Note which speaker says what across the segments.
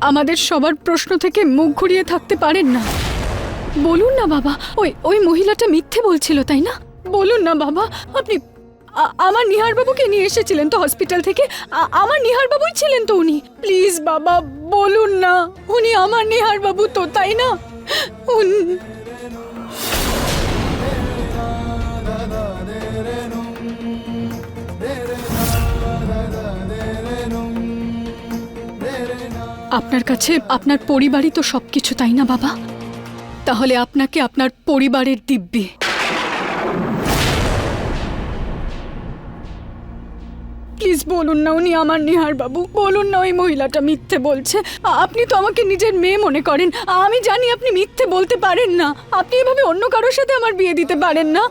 Speaker 1: আমাদের সবার প্রশ্ন থেকে মুখ ঘুরিয়ে থাকতে পারেন না। বলুন না বাবা, ওই ওই মহিলাটা মিথ্যে বলছিল, তাই না? বলুন না বাবা, আপনি আমার নিহার বাবুকে নিয়ে এসেছিলেন তো হসপিটাল থেকে? আমার নিহার বাবুই ছিলেন তো উনি। প্লিজ বাবা, বলুন না, উনি আমার নিহার বাবু তো, তাই না? উন- আপনার কাছে আপনার পরিবারই তো সবকিছু, তাই না বাবা? তাহলে আপনাকে আপনার পরিবারের দিব্যি। প্লিজ বলুন না উনি আমার নিহার বাবু, বলুন না ওই মহিলাটা মিথ্যে বলছে। আপনি তো আমাকে নিজের মেয়ে মনে করেন, আমি জানি আপনি মিথ্যে বলতে পারেন না। আপনি এভাবে অন্য কারোর সাথে আমার বিয়ে দিতে পারেন না।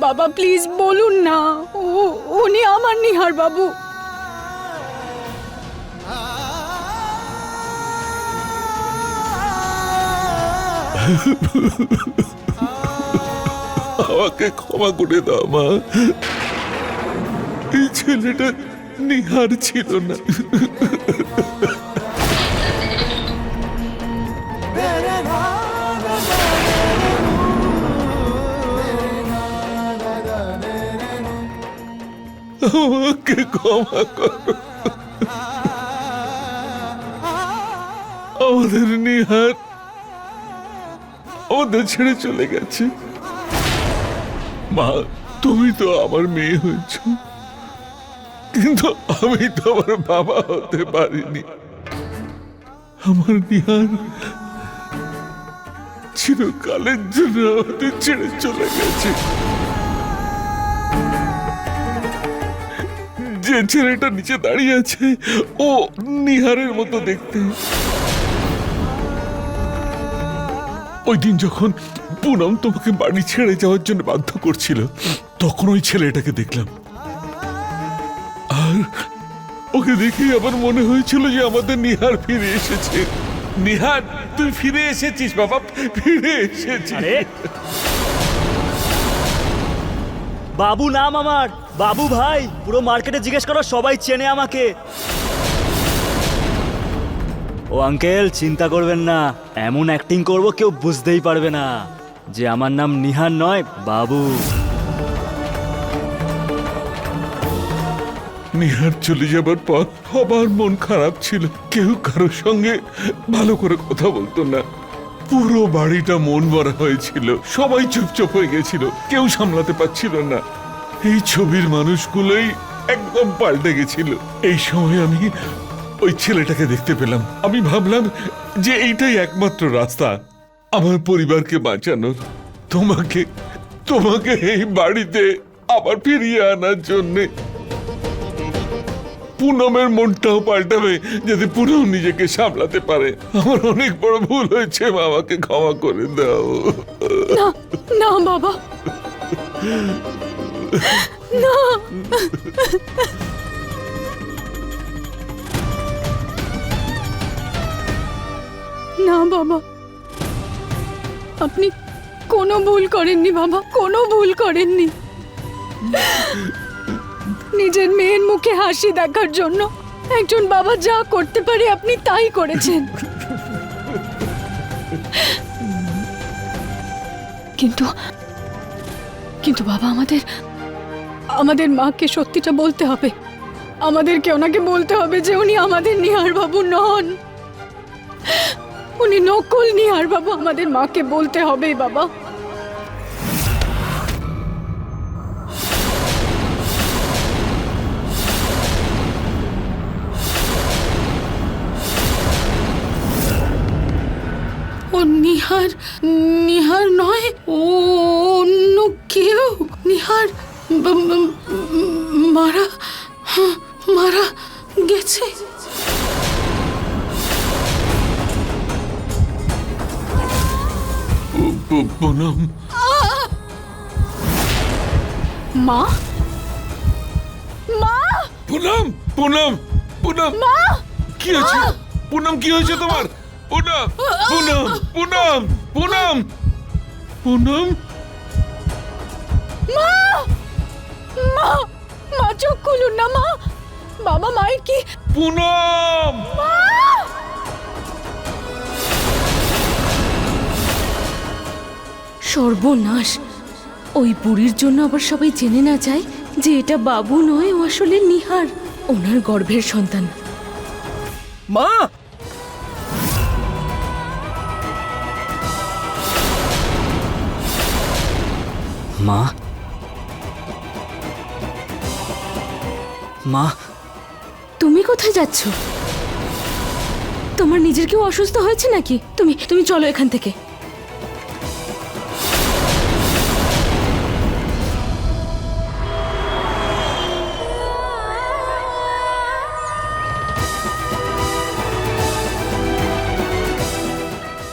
Speaker 1: বাবা, প্লিজ বলুন না উ- উনি আমার নিহার বাবু।
Speaker 2: আমাকে ক্ষমা করে দাও, মা। এই ছেলেটা নিহার ছিল না। আমাকে ক্ষমা করো। আমাদের নিহার আমাদের ছেড়ে চলে গেছে। মা, তুমি তো আমার মেয়ে হয়েছ। কিন্তু আমি তো আমার বাবা হতে পারিনি। আমার নিহার চিরকালের জন্য আমাদের ছেড়ে চলে গেছে। যে ছেলেটা নিচে দাঁড়িয়ে আছে, ও নিহারের মতো দেখতে। ওই দিন যখন পুনম তোমাকে বাড়ি ছেড়ে যাওয়ার জন্য বাধ্য করছিল, তখন ওই ছেলেটাকে দেখলাম। আর ওকে দেখে আমার মনে হয়েছিল যে আমাদের নিহার ফিরে এসেছে। নিহার, তুই ফিরে এসেছিস বাবা, ফিরে এসেছিস।
Speaker 3: বাবু নাম আমার, বাবু ভাই, পুরো মার্কেটে জিজ্ঞেস করো সবাই চেনে আমাকে। ও আঙ্কেল, চিন্তা করবেন না। এমন অ্যাক্টিং করব কেউ বুঝতেই পারবে না। যে আমার নাম নিহার নয়, বাবু।
Speaker 2: নিহার চলে যাবার পর সবার মন খারাপ ছিল। কেউ কারোর সঙ্গে ভালো করে কথা বলতো না। পুরো বাড়িটা মন ভরা হয়েছিল। সবাই চুপচাপ হয়ে গেছিল। কেউ সামলাতে পারছিল না। এই ছবির মানুষগুলোই একদম পাল্টে গেছিল। এই সময় আমি ওই ছেলেটাকে দেখতে পেলাম। আমি ভাবলাম যে এইটাই একমাত্র রাস্তা। আমার পরিবারকে বাঁচানোর, তোমাকে তোমাকে এই বাড়িতে আবার ফিরিয়ে আনার জন্যে। পুনমের মনটাও পাল্টাবে যাতে পুনম নিজেকে সামলাতে পারে। আমার অনেক বড় ভুল হয়েছে বাবাকে ক্ষমা করে দাও।
Speaker 1: না না, বাবা। না। বাবা। আপনি কোনো ভুল করেননি বাবা, কোনো ভুল করেননি। নিজের মেয়ের মুখে হাসি দেখার জন্য একজন বাবা যা করতে পারে আপনি তাই করেছেন। কিন্তু কিন্তু বাবা, আমাদের আমাদের মাকে সত্যিটা বলতে হবে। আমাদেরকে ওনাকে বলতে হবে যে উনি আমাদের নিহার বাবু নন। উনি নকল নিহার বাবা, আমাদের মাকে বলতে হবে বাবা। ও নিহার নিহার নয়, ও অন্য কেউ। নিহার মারা মা? মা?
Speaker 2: পুনম পুনম পুনম। কি হয়েছে? পুনম কি হয়েছে তোমার? পুনম পুনম পুনম পুনম। পুনম?
Speaker 1: মা! মা! মা চোখ খুলুন না মা। বাবা মায়ের কি?
Speaker 2: পুনম!
Speaker 4: সর্বনাশ। ওই বুড়ির জন্য আবার সবাই জেনে না যায় যে এটা বাবু নয় ও আসলে নিহার ওনার গর্ভের সন্তান।
Speaker 3: মা! মা! মা!
Speaker 4: তুমি কোথায় যাচ্ছ? তোমার নিজের কেউ অসুস্থ হয়েছে নাকি? তুমি তুমি চলো এখান থেকে।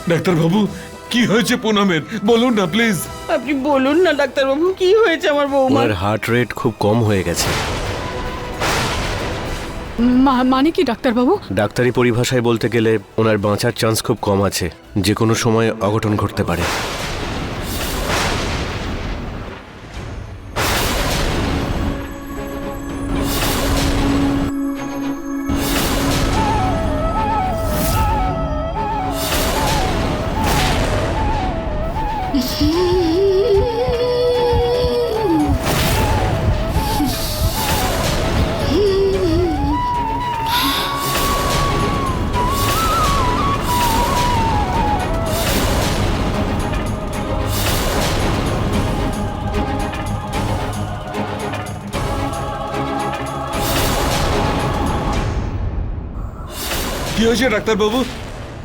Speaker 2: ডাক্তার বাবু কি হয়েছে পুনমের? বলুন না প্লিজ
Speaker 5: আপনি বলুন না ডাক্তারবাবু কি হয়েছে আমার বৌমার
Speaker 6: হার্ট রেট খুব কম হয়ে গেছে।
Speaker 1: মা- মানে কি ডাক্তারবাবু?
Speaker 6: ডাক্তারি পরিভাষায় বলতে গেলে ওনার বাঁচার চান্স খুব কম আছে। যে কোনো সময় অঘটন ঘটতে পারে।
Speaker 2: কি হয়েছে ডাক্তারবাবু?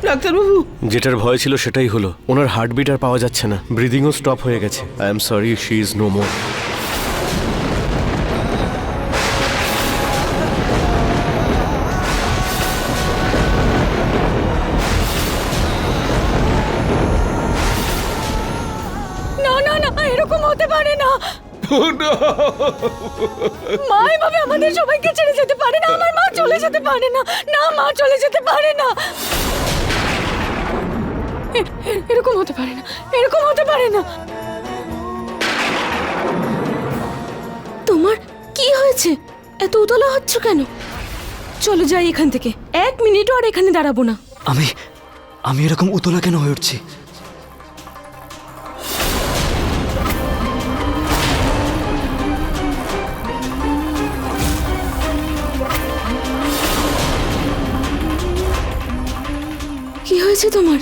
Speaker 5: ডাক্তারবাবু?
Speaker 6: যেটার ভয় ছিল সেটাই হলো। ওনার হার্টবিট আর পাওয়া যাচ্ছে না। ব্রিদিংও স্টপ হয়ে গেছে।
Speaker 1: I am sorry she is no
Speaker 2: more
Speaker 1: মা এভাবে আমাদের সবাইকে ছেড়ে যেতে পারে না। আমার মা চলে যেতে পারে না। না মা চলে যেতে পারে না। এরকম হতে পারে না। এরকম হতে পারে না।
Speaker 4: তোমার কি হয়েছে? এত উতলা হচ্ছ কেন? চলো যাই এখান থেকে। এক মিনিটও আর এখানে দাঁড়াবো না।
Speaker 3: আমি আমি এরকম উতলা কেন হয়ে উঠছি?
Speaker 4: হয়েছে তোমার?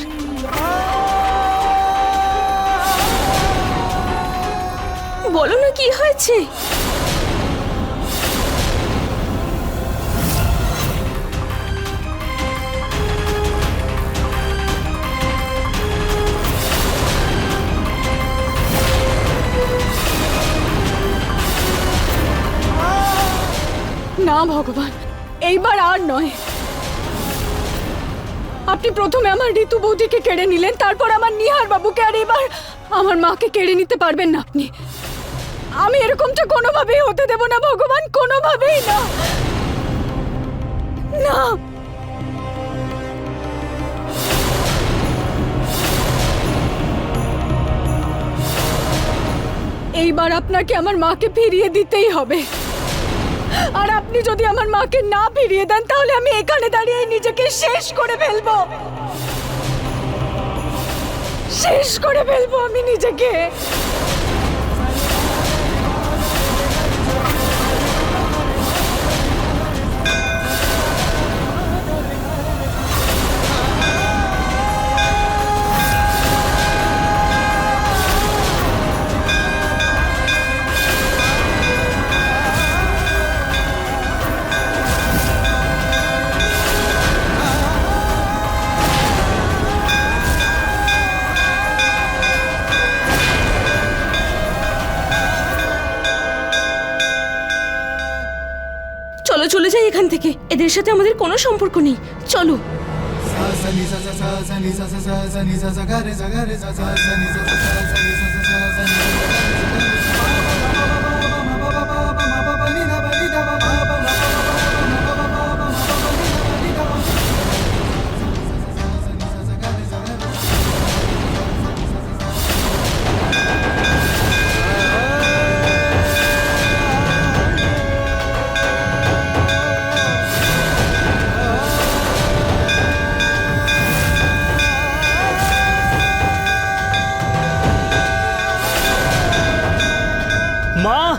Speaker 4: বলো না কি হয়েছে?
Speaker 1: না ভগবান এইবার আর নয়। আপনি প্রথমে আমার ঋতু বৌদিকে কেড়ে নিলেন, তারপর আমার নিহার বাবুকে, আর এবার আমার মাকে কেড়ে নিতে পারবেন না আপনি। আমি এরকমটা কোনোভাবেই হতে দেব না, ভগবান, কোনোভাবেই না। না। এইবার আপনাকে আমার মাকে ফিরিয়ে দিতেই হবে। আর আপনি যদি আমার মাকে না ফিরিয়ে দেন, তাহলে আমি এখানে দাঁড়িয়ে নিজেকে শেষ করে ফেলব। শেষ করে ফেলব আমি নিজেকে।
Speaker 4: চলো চলে যাই এখান থেকে। এদের সাথে আমাদের কোনো সম্পর্ক নেই। চলো।
Speaker 7: Ni 妈